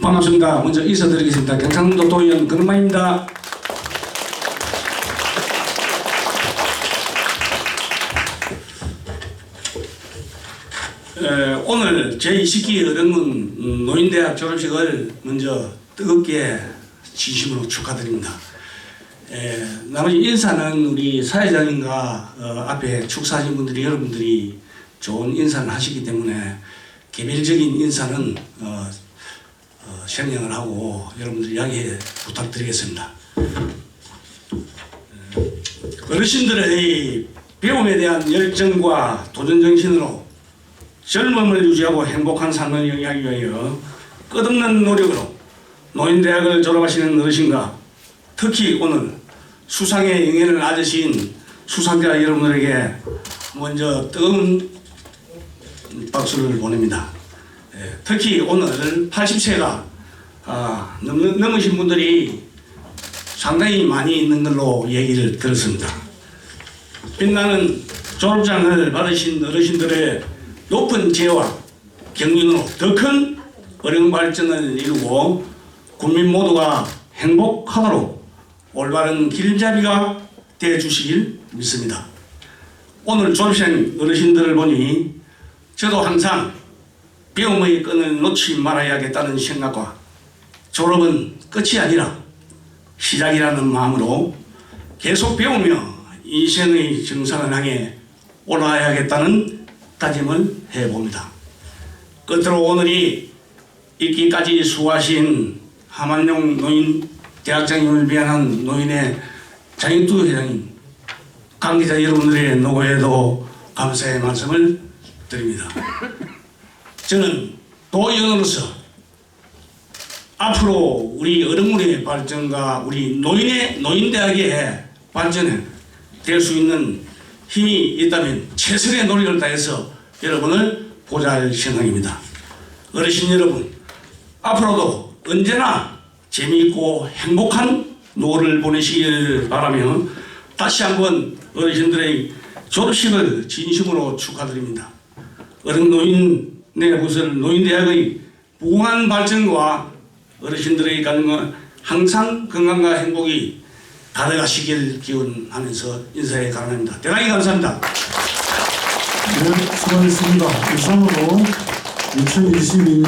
반갑습니다. 먼저 인사드리겠습니다. 경상도 도의원. 에, 오늘 제20기 어른군 음, 노인대학 졸업식을 먼저 뜨겁게 진심으로 축하드립니다. 에, 나머지 인사는 우리 사회자님과 어, 앞에 축사하신 분들이 여러분들이 좋은 인사를 하시기 때문에 개별적인 인사는 어, 어, 생략을 하고 여러분들 양해 부탁드리겠습니다. 에, 어르신들의 배움에 대한 열정과 도전 정신으로 젊음을 유지하고 행복한 삶을 영위하기 위하여 끝없는 노력으로 노인대학을 졸업하시는 어르신과 특히 오늘 수상에 영예를 아으신 수상자 여러분들에게 먼저 뜨거운 박수를 보냅니다. 예, 특히 오늘 80세가 아, 넘, 넘으신 분들이 상당히 많이 있는 걸로 얘기를 들었습니다. 빛나는 졸업장을 받으신 어르신들의 높은 재와 경륜으로 더 큰 어려운 발전을 이루고 국민 모두가 행복하도록 올바른 길잡이가 되어 주시길 믿습니다. 오늘 졸업생 어르신들을 보니 저도 항상 배움의 끈을 놓지 말아야겠다는 생각과 졸업은 끝이 아니라 시작이라는 마음으로 계속 배우며 인생의 정상을 향해 올라가야겠다는 다짐을 해봅니다. 끝으로 오늘이 있기까지 수고하신 하만용 노인 대학장님을 비한한 노인의 장인두 회장님 관계자 여러분들의 노고에도 감사의 말씀을 드립니다. 저는 도의원으로서 앞으로 우리 어른문의 발전과 우리 노인의 노인대학의 발전에 될 수 있는 힘이 있다면 최선의 노력을 다해서 여러분을 보잘 생각입니다. 어르신 여러분, 앞으로도 언제나 재미있고 행복한 노후를 보내시길 바라며 다시 한번 어르신들의 졸업식을 진심으로 축하드립니다. 어른 노인네 부설 노인대학의 무궁한 발전과 어르신들의 가정과 항상 건강과 행복이 가득하시길 기원하면서 인사에 감사합니다. 대단히 감사합니다. 네, 수고하셨습니다. 이상으로 2022년